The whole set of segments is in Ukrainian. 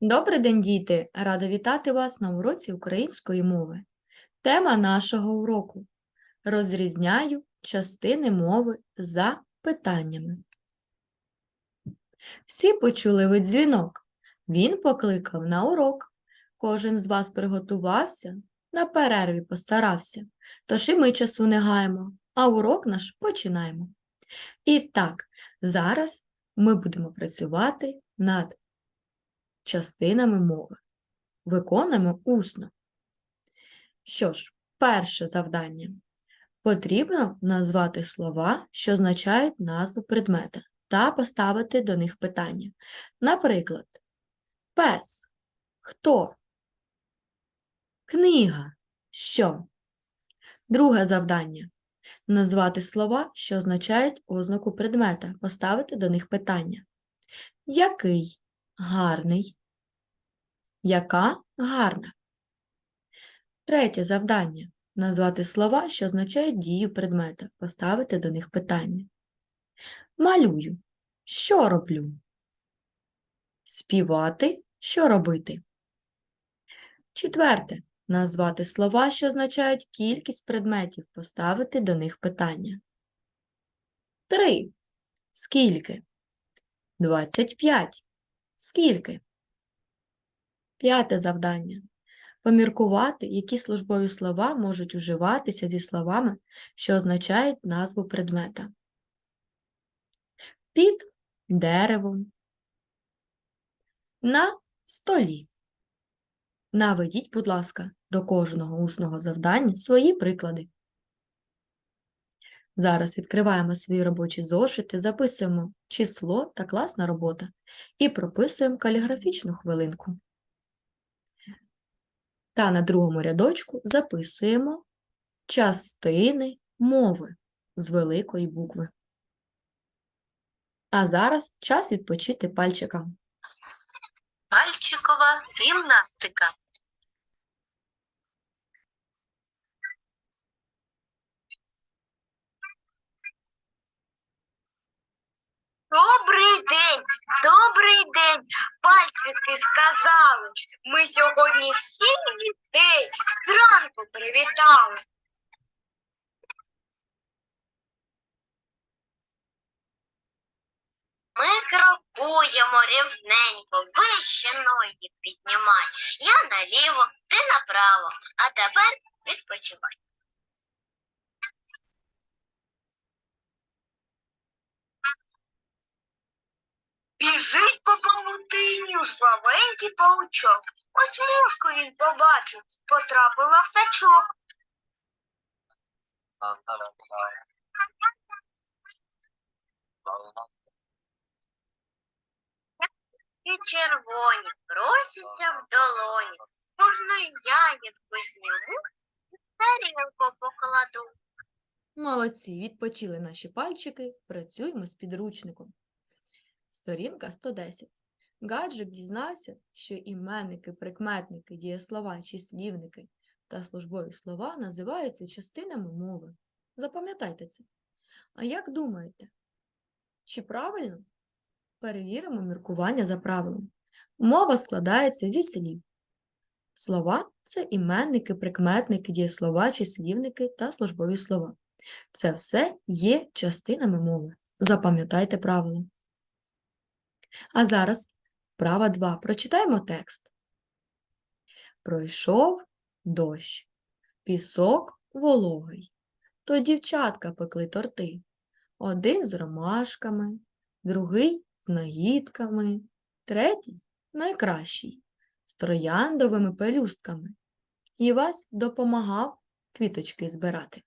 Добрий день, діти! Рада вітати вас на уроці української мови. Тема нашого уроку Розрізняю частини мови за питаннями. Всі почули ви дзвінок. Він покликав на урок. Кожен з вас приготувався, на перерві постарався. Тож і ми часу не гаємо, а урок наш починаємо. І так, зараз ми будемо працювати над частинами мови. Виконуємо усно. Що ж, перше завдання. Потрібно назвати слова, що означають назву предмета, та поставити до них питання. Наприклад, пес. Хто? Книга. Що? Друге завдання. Назвати слова, що означають ознаку предмета, поставити до них питання. Який? Гарний. Яка гарна. Третє завдання. Назвати слова, що означають дію предмета, поставити до них питання. Малюю. Що роблю? Співати. Що робити? Четверте. Назвати слова, що означають кількість предметів, поставити до них питання. Три. Скільки? Двадцять п'ять. Скільки? П'яте завдання. Поміркувати, які службові слова можуть уживатися зі словами, що означають назву предмета. Під деревом. На столі. Наведіть, будь ласка, до кожного усного завдання свої приклади. Зараз відкриваємо свої робочі зошити, записуємо число та класна робота і прописуємо каліграфічну хвилинку. Та на другому рядочку записуємо частини мови з великої букви. А зараз час відпочити пальчикам. Пальчикова гімнастика. Добрий день, добрий день, пальчики сказали. Ми сьогодні всіх дітей зранку привітали. Ми крокуємо рівненько, вище ноги піднімай. Я наліво, ти направо, а тепер відпочивай. Павутині жвавенький паучок. Ось мушку він побачив, потрапила в сачок. І червоні просяться в долоні. Можна ягідку зніму, і тарілку покладу. Молодці, відпочили наші пальчики, працюємо з підручником. Сторінка 110. Гаджик дізнався, що іменники, прикметники, дієслова, числівники та службові слова називаються частинами мови. Запам'ятайте це. А як думаєте, чи правильно? Перевіримо міркування за правилом. Мова складається зі слів. Слова це іменники, прикметники, дієслова, числівники та службові слова. Це все є частинами мови. Запам'ятайте правило. А зараз права 2. Прочитаємо текст. Пройшов дощ, пісок вологий. То дівчатка пекли торти. Один з ромашками, другий з нагідками, третій найкращий з трояндовими пелюстками. І вас допомагав квіточки збирати.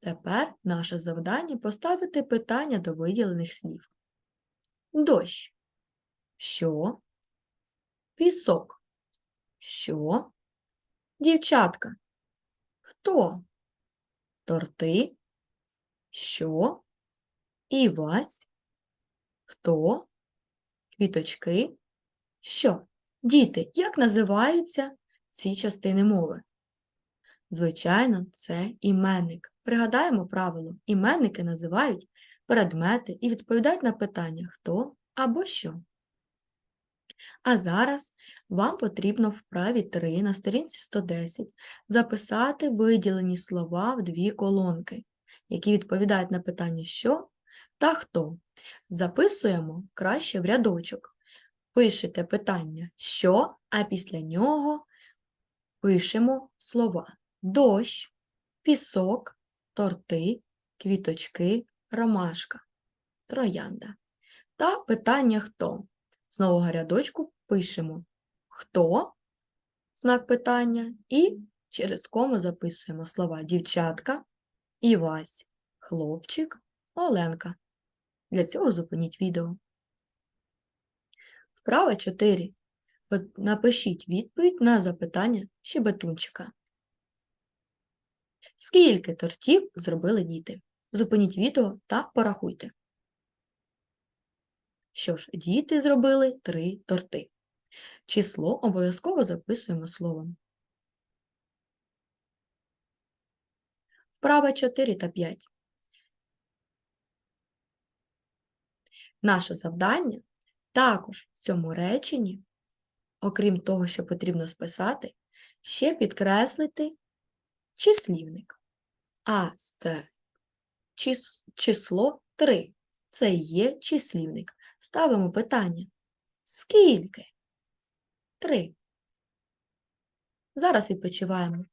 Тепер наше завдання поставити питання до виділених слів. Дощ. Що? Пісок. Що? Дівчатка. Хто? Торти. Що? Івась. Хто? Квіточки. Що? Діти, як називаються ці частини мови? Звичайно, це іменник. Пригадаємо правило. Іменники називають предмети і відповідають на питання хто або що. А зараз вам потрібно в вправі 3 на сторінці 110 записати виділені слова в дві колонки, які відповідають на питання що та хто. Записуємо краще в рядочок. Пишете питання що, а після нього пишемо слова дощ, пісок, торти, квіточки, ромашка, троянда. Та питання хто. З нового рядочку пишемо хто, знак питання, і через кому записуємо слова дівчатка, Івась, хлопчик, Оленка. Для цього зупиніть відео. Вправа 4. Напишіть відповідь на запитання щебетунчика. Скільки тортів зробили діти? Зупиніть відео та порахуйте. Що ж, діти зробили три торти. Число обов'язково записуємо словом. Вправа 4 та 5. Наше завдання також в цьому реченні, окрім того, що потрібно списати, ще підкреслити числівник. А це число 3. Це є числівник. Ставимо питання. Скільки? Три. Зараз відпочиваємо.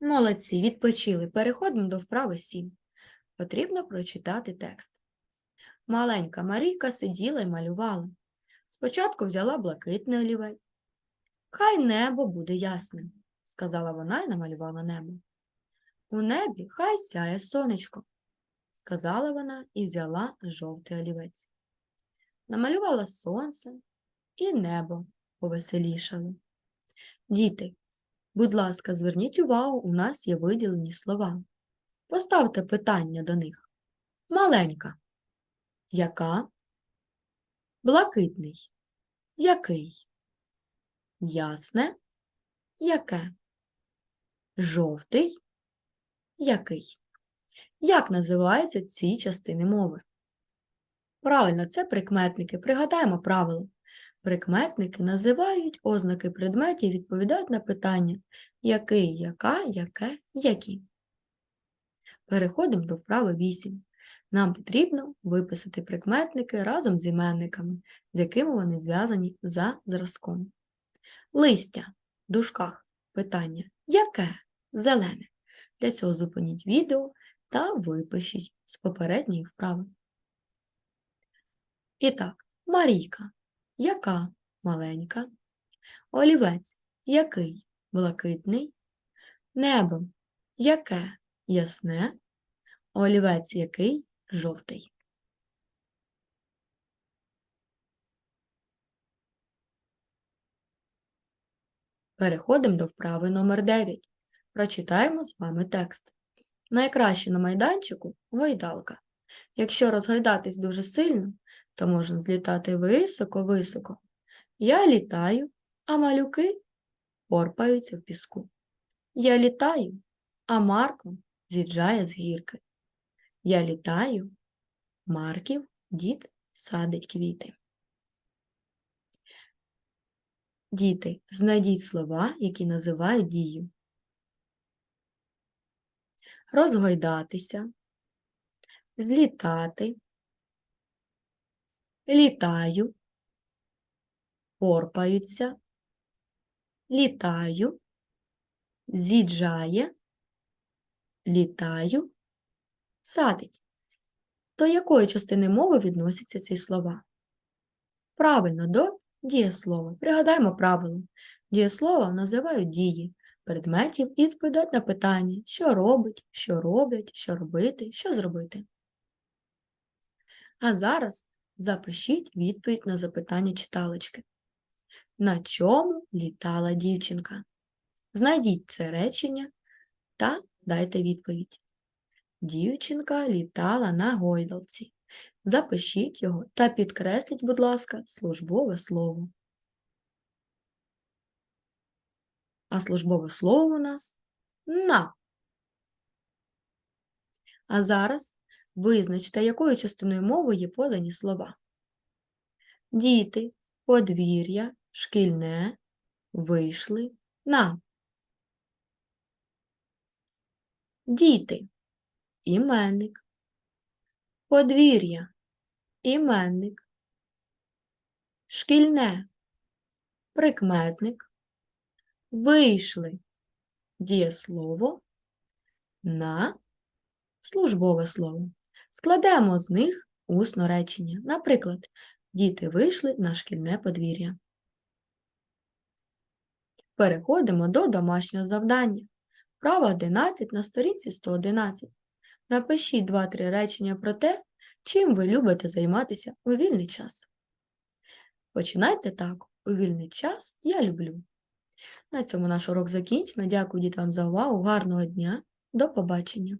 Молодці, відпочили. Переходимо до вправи 7. Потрібно прочитати текст. Маленька Марійка сиділа і малювала. Спочатку взяла блакитний олівець. Хай небо буде ясним, сказала вона і намалювала небо. У небі хай сяє сонечко, сказала вона і взяла жовтий олівець. Намалювала сонце і небо повеселішало. Діти, Будь ласка, зверніть увагу, у нас є виділені слова. Поставте питання до них. Маленька. Яка? Блакитний. Який? Ясне. Яке? Жовтий. Який? Як називаються ці частини мови? Правильно, це прикметники. Пригадаємо правило. Прикметники називають ознаки предметів, відповідають на питання який, яка, яке, які. Переходимо до вправи 8. Нам потрібно виписати прикметники разом з іменниками, з якими вони зв'язані за зразком. Листя в дужках питання яке? Зелене. Для цього зупиніть відео та випишіть з попередньої вправи. І так, Марійка. Яка маленька? Олівець який блакитний? Небо яке ясне? Олівець який жовтий. Переходимо до вправи номер 9. Прочитаємо з вами текст. Найкраще на майданчику гойдалка. Якщо розгойдатись дуже сильно, то можна злітати високо-високо. Я літаю, а малюки порпаються в піску. Я літаю, а Марко з'їжджає з гірки. Я літаю, Марків дід садить квіти. Діти, знайдіть слова, які називають дію. Розгойдатися, злітати, літаю, порпаються, літаю, з'їжджає, літаю, садить. До якої частини мови відносяться ці слова? Правильно, до дієслова. Пригадаємо правило. Дієслова називають дії, предметів і відповідають на питання, що робить, що роблять, що робити, що зробити. А зараз запишіть відповідь на запитання читалочки. На чому літала дівчинка? Знайдіть це речення та дайте відповідь. Дівчинка літала на гойдалці. Запишіть його та підкресліть, будь ласка, службове слово. А службове слово у нас на. А зараз визначте, якою частиною мови є подані слова. Діти, подвір'я, шкільне, вийшли на. Діти, іменник, подвір'я, іменник, шкільне, прикметник, вийшли дієслово на службове слово. Складемо з них усно речення. Наприклад, діти вийшли на шкільне подвір'я. Переходимо до домашнього завдання. Вправа 11 на сторінці 111. Напишіть 2-3 речення про те, чим ви любите займатися у вільний час. Починайте так. У вільний час я люблю. На цьому наш урок закінчено. Дякую дітям за увагу. Гарного дня. До побачення.